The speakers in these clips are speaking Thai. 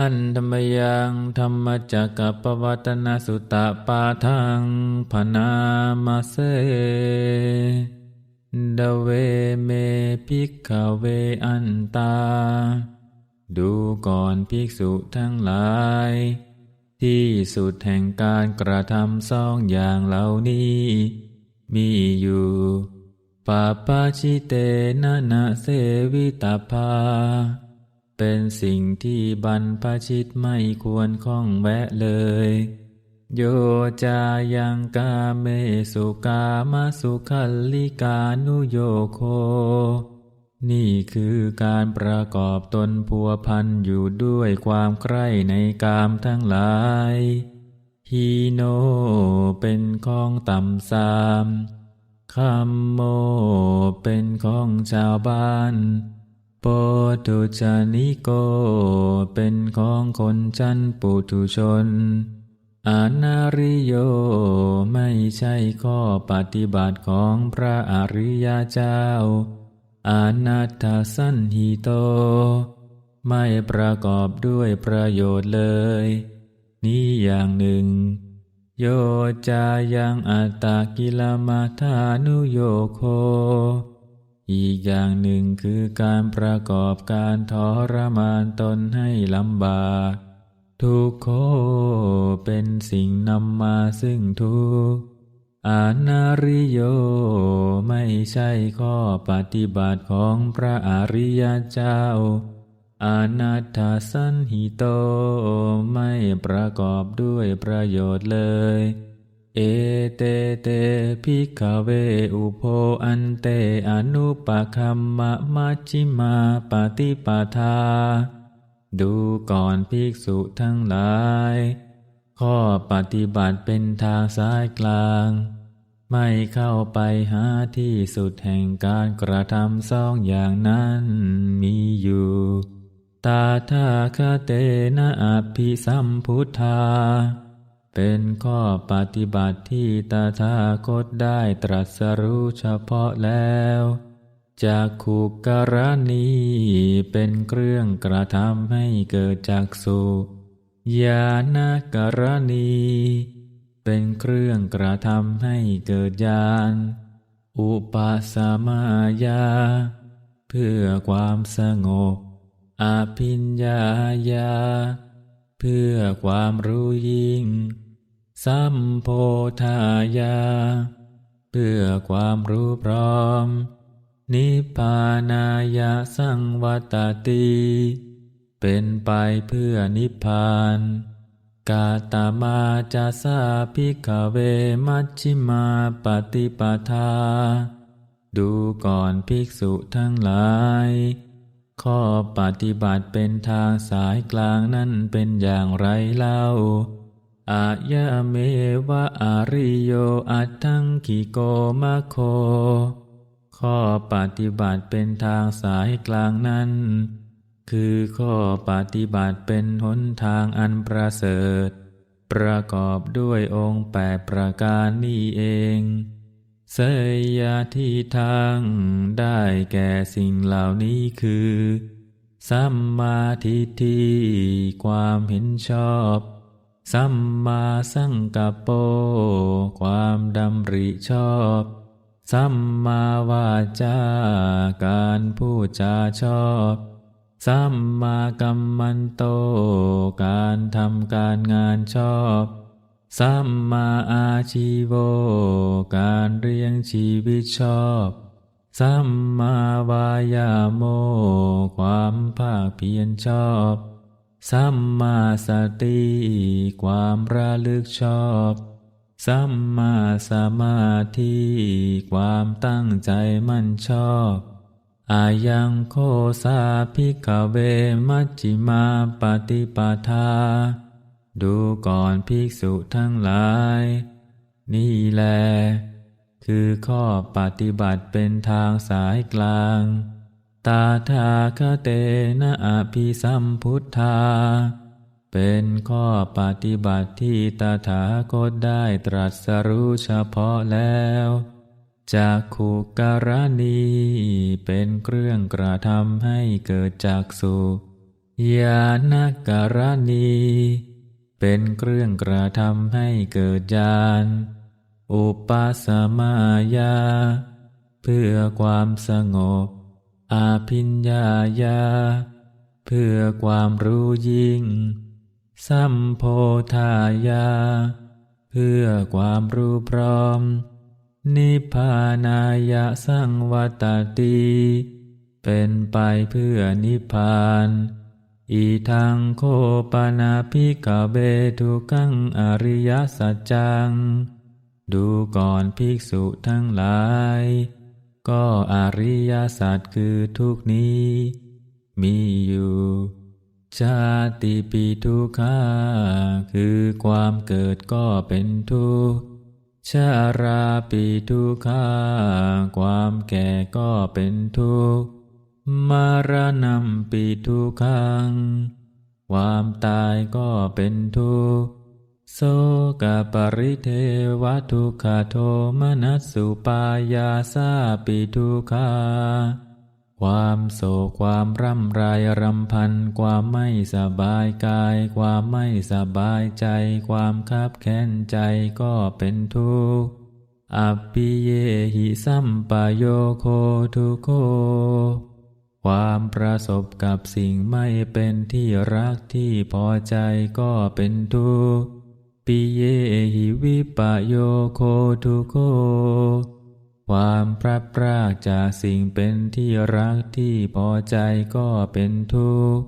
หันธรรมยังธรรมจักกปวัตนสุตะปาทังพนามาเสดเวเมภิกขเวอันตา ดูก่อนภิกษุทั้งหลาย ที่สุดแห่งการกระทำสองอย่างเหล่านี้ มีอยู่ปาปาชิเตนะนะเสวิตาภา เป็นสิ่งที่บรรพชิตไม่ควรข้องแวะเลย โยจายังกาเมสุกามาสุขัลลิกานุโยโค นี่คือการประกอบตนพัวพันอยู่ด้วยความใคร่ในกามทั้งหลายฮีโนเป็นของต่ำสามคัมโมเป็นของชาวบ้าน ตุจานิโก เป็นของคนชั้นปุถุชน อานาริโย ไม่ใช่ข้อปฏิบัติของพระอริยเจ้า อานาตสันหิโต ไม่ประกอบด้วยประโยชน์เลย นี้อย่างหนึ่ง โยจายังอัตตากิลมาธานุโยโค อีกอย่างหนึ่งคือการประกอบการทรมานตนให้ลำบากทุกโคเป็นสิ่งนำมาซึ่งทุกข์อานาริโยไม่ใช่ข้อปฏิบัติของพระอริยเจ้าอานาถสันหิโตไม่ประกอบด้วยประโยชน์เลย เอเตเตพิกเวอุโพอันเตอนุปคัมมะมัชชิมาปฏิปทา ดูก่อนภิกษุทั้งหลาย ข้อปฏิบัติเป็นทางสายกลาง ไม่เข้าไปหาที่สุดแห่งการกระทำสองอย่างนั้นมีอยู่ ตาทาคเตนะอภิสัมพุทธา เป็นข้อปฏิบัติที่ตาทาคตได้ตรัสรู้เฉพาะแล้วจากขุกรณีเป็นเครื่องกระทำให้เกิดจากสุญาณกรณี เป็นเครื่องกระทำให้เกิดญาณอุปสมายา เพื่อความสงบอภิญญายา เพื่อความรู้ยิ่ง สัมโพธายา เพื่อความรู้พร้อม นิพพานายาสังวัตติ เป็นไปเพื่อนิพพาน กาตามาจาสาพิกเวมัชชิมาปฏิปทา ดูก่อนภิกษุทั้งหลาย ข้อปฏิบัติเป็นทางสายกลางนั้นเป็นอย่างไรเล่า อายะเมวะอาริโยอัตถังกิโกมะโค ข้อปฏิบัติเป็นทางสายกลางนั้น คือข้อปฏิบัติเป็นหนทางอันประเสริฐ ประกอบด้วยองค์แปดประการนี้เอง เสยยาที่ทางได้แก่สิ่งเหล่านี้คือ สัมมาทิฏฐิความเห็นชอบ สัมมาสังกัปโป ความดำริชอบ สัมมาวาจาการพูดจาชอบ สัมมากัมมันโต การทำการงานชอบ สัมมาอาชีโว การเรียงชีวิตชอบ สัมมาวายาโม ความภาคเพียรชอบ สัมมาสติความระลึกชอบ สัมมาสมาธิความตั้งใจมั่นชอบอายังโคสาพิกเวมัชจิมาปฏิปทา ดูก่อนภิกษุทั้งหลาย นี่แล คือข้อปฏิบัติเป็นทางสายกลาง ตาทาคเตนะอภิสัมพุทธา เป็นข้อปฏิบัติที่ตถาคตได้ตรัสรู้เฉพาะแล้วจากขุกรณี เป็นเครื่องกระทำให้เกิดจากสุญาณกรณี เป็นเครื่องกระทำให้เกิดญาณอุปสมายา เพื่อความสงบ อาพิญญายา เพื่อความรู้ยิ่ง สัมโพธายา เพื่อความรู้พร้อม นิพพานายะสังวัตติเป็นไปเพื่อนิพพาน อีทังโคปนาภิกเบทุกังอริยสัจจัง ดูก่อนภิกษุทั้งหลาย ก็อริยสัจคือทุกนี้ มีอยู่ ชาติปีทุกขาคือความเกิดก็เป็นทุกข์ชาราปีทุกขาความแก่ก็เป็นทุกข์มารณะปีทุกขัง ความตายก็เป็นทุกข์ โสกปริเทวทุกขโทมนัสสุปายาสาปิทุกขาความโศกความร่ำไรรำพัน ความไม่สบายกาย ความไม่สบายใจ ความคับแค้นใจก็เป็นทุกข์อปิเยหิสัมปโยโคทุโค ความประสบกับสิ่งไม่เป็นที่รักที่พอใจก็เป็นทุกข์ ปิเยหิวิปโยโคทุโค ความพลัดพรากจากสิ่งเป็นที่รักที่พอใจก็เป็นทุกข์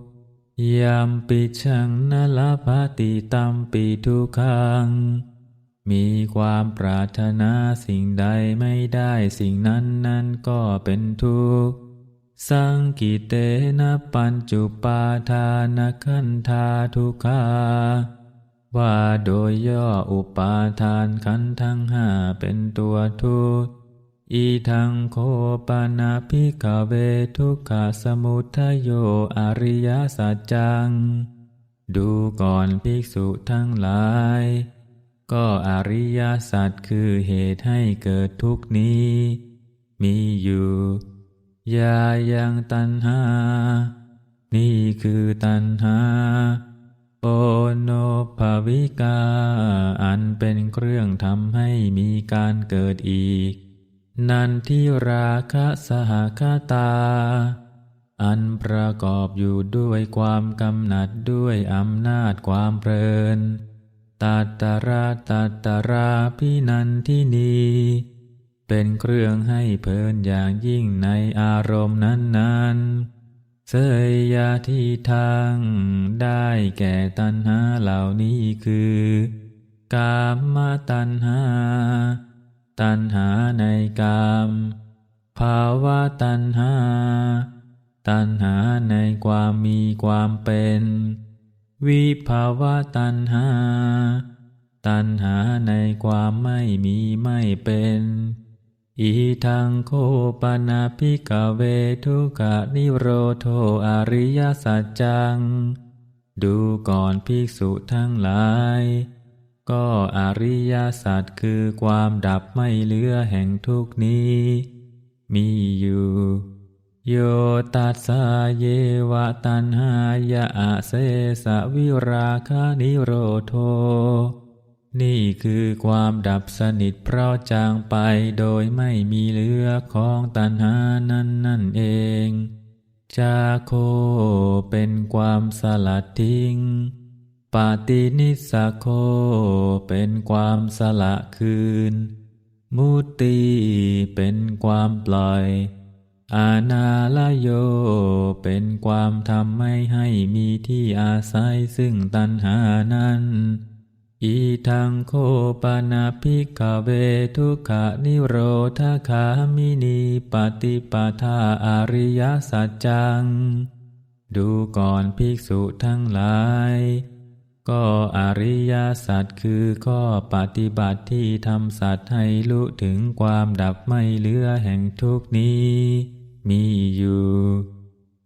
ยามปิชังนลภาติตัมปิทุกขัง มีความปรารถนาสิ่งใดไม่ได้สิ่งนั้นนั้นก็เป็นทุกข์ สังกิเตนะปัญจุปาทานขันธาทุกขา ว่าโดยย่ออุปาทานขันทั้งห้าเป็นตัวทุกข์ อีทังโคปานาภิกเวทุกขสมุทโยอริยสัจจัง ดูก่อนภิกษุทั้งหลาย ก็อริยสัจคือเหตุให้เกิดทุกนี้ มีอยู่ยายังตันหา นี่คือตันหา โอโนภาวิกา อันเป็นเครื่องทำให้มีการเกิดอีก นันทิราคะสหคตา อันประกอบอยู่ด้วยความกำหนัดด้วยอำนาจความเพลินตัตราตัตตราพินันทินีเป็นเครื่องให้เพลินอย่างยิ่งในอารมณ์นั้นๆ เสยยาที่ทางได้แก่ตัณหาเหล่านี้คือกามตัณหา ตัณหาในกามภาวะตัณหา ตัณหาในความมีความเป็น วิภาวะตัณหา ตัณหาในความไม่มีไม่เป็น อีทังโคปนาภิกเวทุกะนิโรโทอริยสัจจัง ดูก่อนภิกษุทั้งหลาย ก็อริยสัจคือความดับไม่เหลือแห่งทุกนี้ มีอยู่ โยตัสสะเยวะตันหายะเสสะวิราคานิโรโท นี่คือความดับสนิทเพราะจางไปโดยไม่มีเหลือของตัณหานั้นนั่นเอง จาโคเป็นความสลัดทิ้ง ปาตินิสโคเป็นความสละคืน มุตติเป็นความปล่อย อาณาลโยเป็นความทำไม่ให้มีที่อาศัยซึ่งตัณหานั้น อีทังโคปนาภิกขเวทุกขนิโรธาคามินีปฏิปทาอริยสัจจัง ดูก่อนภิกษุทั้งหลาย ก็อริยสัจคือข้อปฏิบัติที่ทำสัตว์ให้รู้ถึงความดับไม่เหลือแห่งทุกนี้ มีอยู่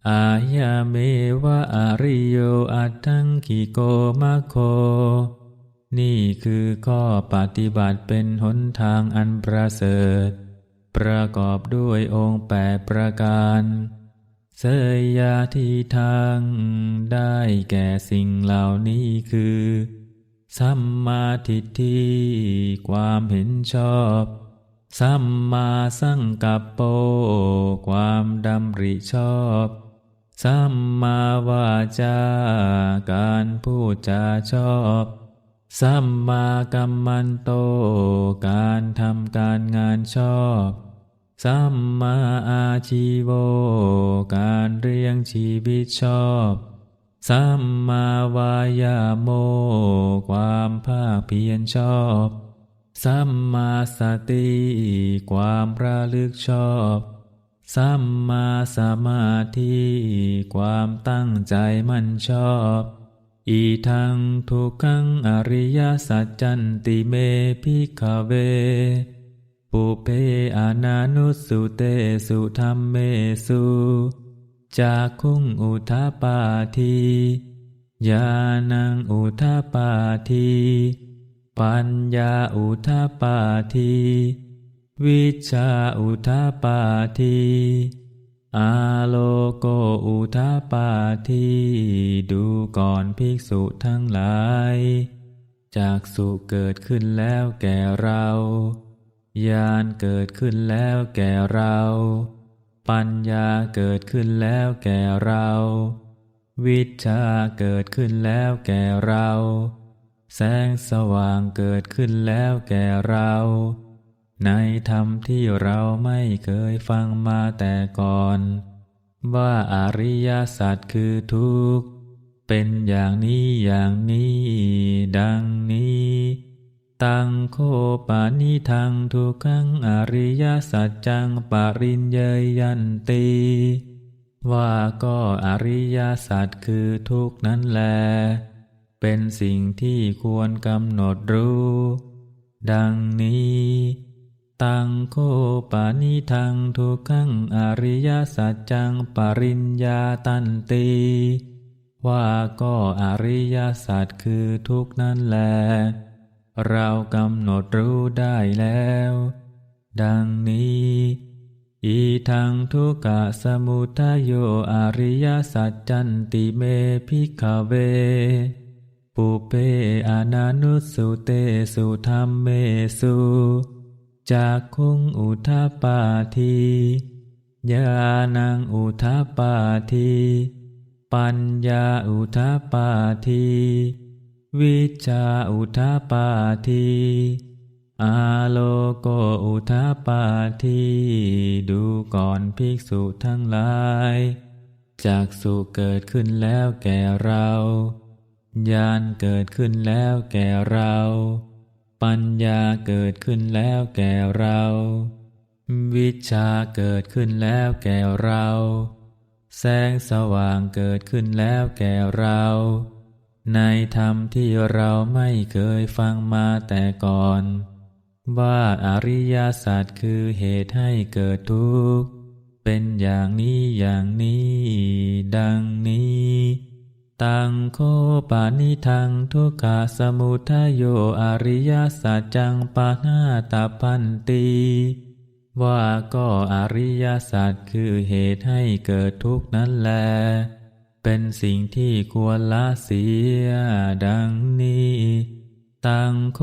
อายาเมวะอริโยอัตถังคิโกมะโค นี่คือข้อปฏิบัติเป็นหนทางอันประเสริฐ ประกอบด้วยองค์แปดประการ เสยยาที่ทางได้แก่สิ่งเหล่านี้คือ สัมมาทิฏฐิความเห็นชอบ สัมมาสังกัปโป ความดำริชอบสัมมาวาจาการพูดจาชอบ สัมมากัมมันโต การทำการงานชอบ สัมมาอาชีโว การเรียงชีวิตชอบ สัมมาวายาโม ความภาคเพียรชอบ สัมมาสติ ความระลึกชอบ สัมมาสมาธิ ความตั้งใจมั่นชอบ อีทังทุกังอริยสัจจันติเมพิกเว ปุเพอานานุสุเตสุธรรมเมสุจาคุงอุทาปาทียานังอุทาปาทีปัญญาอุทาปาทีวิชาอุทาปาที อาโลโกอุทาปาทีดูก่อนภิกษุทั้งหลาย จากสุเกิดขึ้นแล้วแก่เราญาณเกิดขึ้นแล้วแก่เรา ปัญญาเกิดขึ้นแล้วแก่เรา วิชาเกิดขึ้นแล้วแก่เรา แสงสว่างเกิดขึ้นแล้วแก่เรา ในธรรมที่เราไม่เคยฟังมาแต่ก่อน ว่าอริยสัจคือทุกข์ เป็นอย่างนี้อย่างนี้ ดังนี้ ตังโคปานิทังทุกขังอริยสัจจังปริญเยยันตีว่าก็อริยสัจคือทุกนั้นแล เป็นสิ่งที่ควรกำหนดรู้ ดังนี้ ตังโคปานิทังทุกขังอริยสัจจังปริญญาตันตีว่าก็อริยสัจคือทุกนั้นแล เรากำหนดรู้ได้แล้ว ดังนี้ อีทังทุกะสมุทโยอริยสัจจันติเมพิกเว ปุเปอานานุสุเตสุธรรมเมสุ จากคุงอุทาปาทียานังอุทาปาทีปัญญาอุทาปาทีวิชาอุทาปาทีอาโลโกอุทาปาทีดูก่อนภิกษุทั้งหลายจากสุเกิดขึ้นแล้วแก่เรา ญาณเกิดขึ้นแล้วแก่เรา ปัญญาเกิดขึ้นแล้วแก่เรา วิชาเกิดขึ้นแล้วแก่เรา แสงสว่างเกิดขึ้นแล้วแก่เรา ในธรรมที่เราไม่เคยฟังมาแต่ก่อน ว่าอริยสัจคือเหตุให้เกิดทุกข์ เป็นอย่างนี้อย่างนี้ ดังนี้ ตังโคปานิทังทุกขสมุทโยอริยสัจจังปานาตาพันตีว่าก็อริยสัจคือเหตุให้เกิดทุกข์นั้นแล เป็นสิ่งที่ควรละเสียดังนี้ ตังโค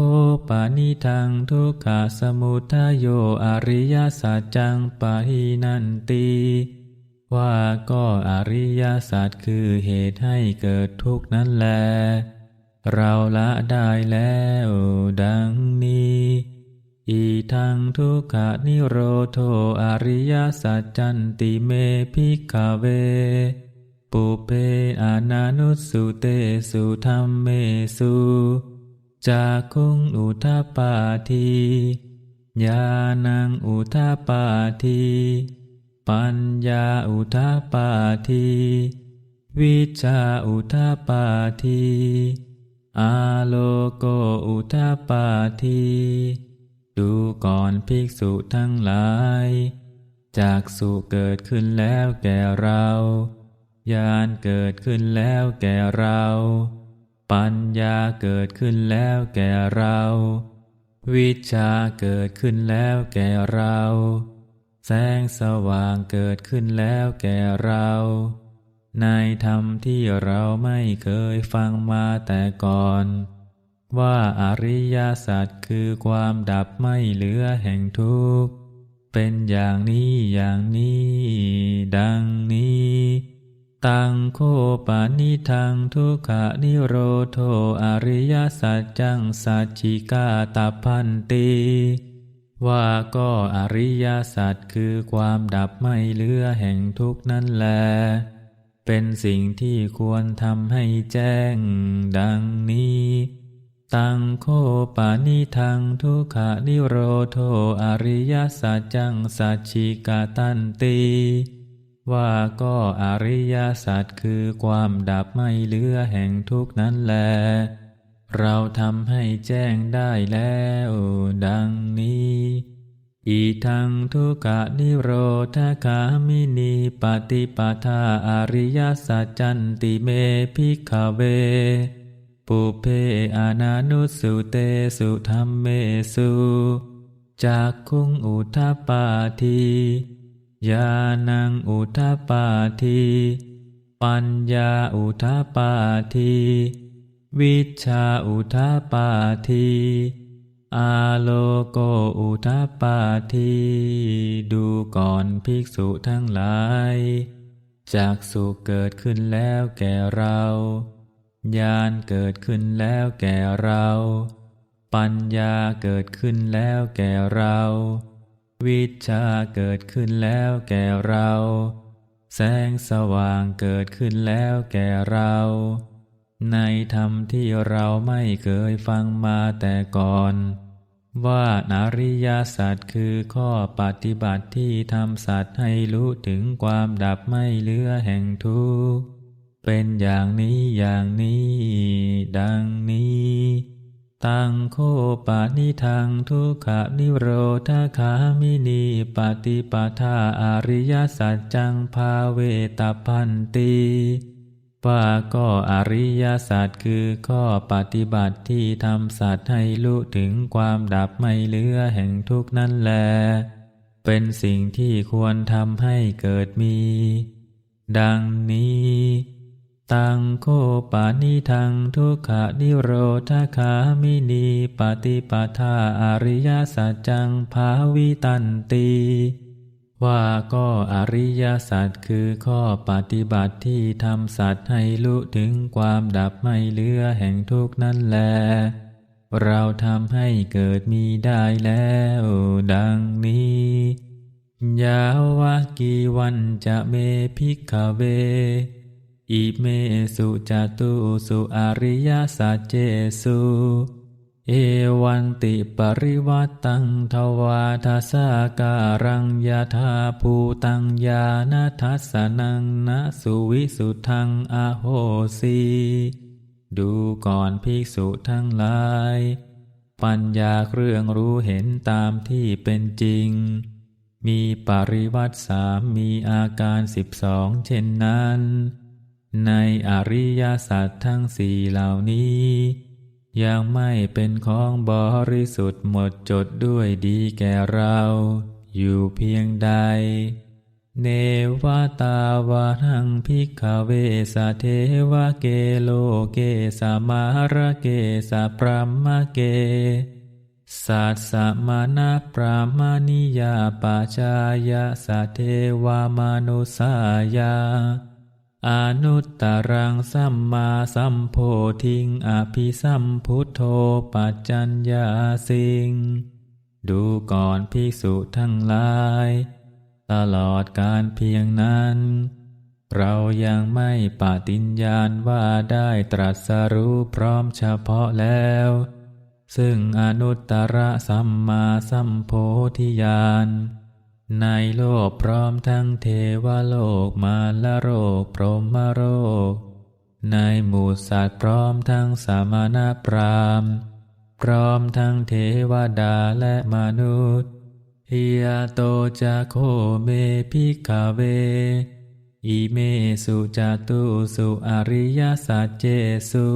ปานิทังทุกขาสมุทโยอริยสัจจังปะหินันตี ว่าก็อริยสัจคือเหตุให้เกิดทุกนั้นแล เราละได้แล้วดังนี้ อีทังทุกขานิโรโทอริยสัจจันติเมพิกเว ปุเพอานานุสุเตสุธรรมเมสุจาคุงอุทาปาทีญาณังอุทาปาที ปัญญาอุทาปาทีวิชาอุทาปาทีอาโลโกอุทาปาทีดูก่อนภิกษุทั้งหลาย จากสุเกิดขึ้นแล้วแก่เราญาณเกิดขึ้นแล้วแก่เรา ปัญญาเกิดขึ้นแล้วแก่เรา วิชาเกิดขึ้นแล้วแก่เรา แสงสว่างเกิดขึ้นแล้วแก่เรา ในธรรมที่เราไม่เคยฟังมาแต่ก่อน ว่าอริยสัจคือความดับไม่เหลือแห่งทุกข์ เป็นอย่างนี้อย่างนี้ ดังนี้ ตังโคปานิทังทุกขนิโรโทอริยสัจจังสัจจิกาตาพันตี ว่าก็อริยสัจคือความดับไม่เหลือแห่งทุกนั่นแล เป็นสิ่งที่ควรทำให้แจ้งดังนี้ ตังโคปานิทังทุกขนิโรโทอริยสัจจังสัจจิกาตันตีว่าก็อริยสัจคือความดับไม่เหลือแห่งทุกนั้นแล เราทำให้แจ้งได้แล้วดัง อีทังทุกขนิโรธคามินีปฏิปทาอริยสัจจันติเมพิกขเว ปุเพอานานุสุเตสุธรรมเมสุจากคุงอุทาปาทียานังอุทาปาทีปัญญาอุทาปาทีวิชาอุทาปาที อาโลโกอุทาปาทีดูก่อนภิกษุทั้งหลายจากสุเกิดขึ้นแล้วแก่เราญาณเกิดขึ้นแล้วแก่เรา ปัญญาเกิดขึ้นแล้วแก่เรา วิชาเกิดขึ้นแล้วแก่เรา แสงสว่างเกิดขึ้นแล้วแก่เรา ในธรรมที่เราไม่เคยฟังมาแต่ก่อน ว่านาริยสัจคือข้อปฏิบัติที่ทำสัตว์ให้รู้ถึงความดับไม่เหลือแห่งทุกข์เป็นอย่างนี้อย่างนี้ ดังนี้ ตังโคปานิทังทุกขนิโรธคามินีปฏิปทาอริยสัจจังภาเวตาพันตี ว่าก็อริยศาสัจคือข้อปฏิบัติที่ทำสัตว์ให้รู้ถึงความดับไม่เหลือแห่งทุกนั่นแล เป็นสิ่งที่ควรทำให้เกิดมี ดังนี้ ตังโคปานิทังทุกขนิโรธคามินีปฏิปทาอริยสัจจังภาวิตันตี ว่าก็อริยสัจคือข้อปฏิบัติที่ทำสัตว์ให้รู้ถึงความดับไม่เหลือแห่งทุกนั่นแล เราทำให้เกิดมีได้แล้วดังนี้ ยาวะกีวันจะเมพิกเว อิเมสุจตุสุอริยสัจเจสุ เอวันติปริวัตตังทวาทาสาการังยาธาภูตังยานาทัสสนังนะสุวิสุทังอโหสีดูก่อนภิกษุทั้งหลาย ปัญญาเครื่องรู้เห็นตามที่เป็นจริง มีปริวัติสามมีอาการสิบสองเช่นนั้น ในอริยสัจทั้งสี่เหล่านี้ ยังไม่เป็นของบริสุทธิ์หมดจดด้วยดีแก่เรา อยู่เพียงใด เนวตาวาทังพิกเวสะเทวเกโลเกสามาระเกสะพรหมเกสัสสมานะปรามานิยาปาจายะสะเทวามนุสายา อนุตตรังสัมมาสัมโพธิงอภิสัมพุทโธปัจจัญญาสิง ดูก่อนภิกษุทั้งหลาย ตลอดการเพียงนั้น เรายังไม่ปฏิญญาณว่าได้ตรัสรู้พร้อมเฉพาะแล้ว ซึ่งอนุตตรสัมมาสัมโพธิญาณ ในโลกพร้อมทั้งเทวโลกมาลโรกพรหมโลกในหมู่สัตว์พร้อมทั้งสามณพราหมณ์พร้อมทั้งเทวดาและมนุษย์ฮิยาโตจะโคเมพิกขเว อิเมสุจตุสุอริยสัจเจสุ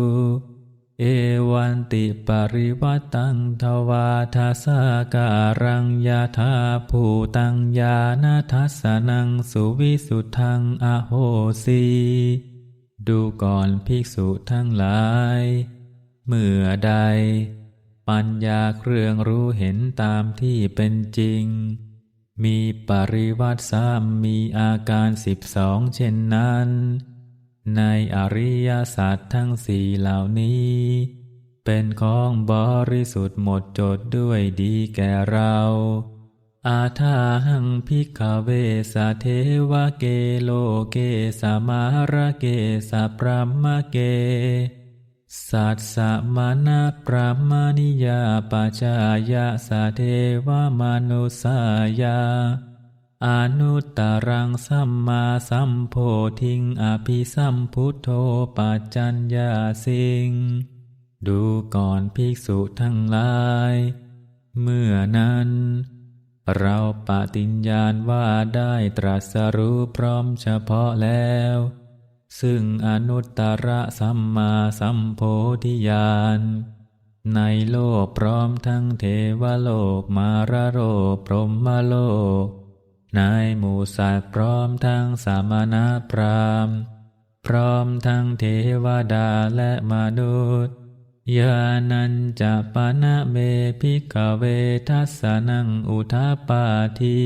เอวันติปริวัตังทวาทาสาการังยาธาภูตังยานาทัสนังสุวิสุทธังอโหสีดูก่อนภิกษุทั้งหลาย เมื่อใด ปัญญาเครื่องรู้เห็นตามที่เป็นจริง มีปริวัติสามมีอาการสิบสองเช่นนั้น ในอริยสัจทั้งสี่เหล่านี้ เป็นของบริสุทธิ์หมดจดด้วยดีแก่เรา อาทาหังพิกเวสะเทวเกโลเกสามาระเกสะปรมเก สัตสมานะปรมานิยาปัจจายะสะเทวมนุสายา อนุตตรังสัมมาสัมโพธิงอภิสัมพุทโธปัจจัญญาสิง ดูก่อนภิกษุทั้งหลาย เมื่อนั้น เราปฏิญญาณว่าได้ตรัสรู้พร้อมเฉพาะแล้ว ซึ่งอนุตตรสัมมาสัมโพธิญาณในโลกพร้อมทั้งเทวโลกมารโลกพรหมโลก ในหมูสัตว์พร้อมทั้งสามณพรามพร้อมทั้งเทวดาและมนุษย์ยานันจะปานะเมพิกเวทัสนังอุทาปาที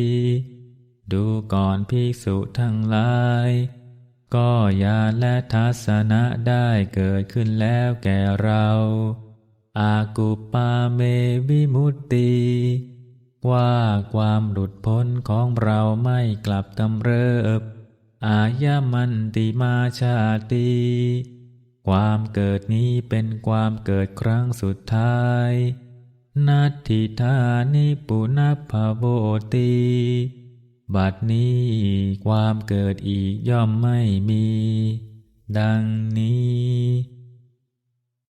ดูก่อนภิกษุทั้งหลาย ก็ญาและทัศนะได้เกิดขึ้นแล้วแก่เรา อากุปาเมวิมุตติ ว่าความหลุดพ้นของเราไม่กลับกำเริบ อายามันติมาชาติ ความเกิดนี้เป็นความเกิดครั้งสุดท้ายนัตถิธานิปุณพโวติบัดนี้ความเกิดอีกย่อมไม่มี ดังนี้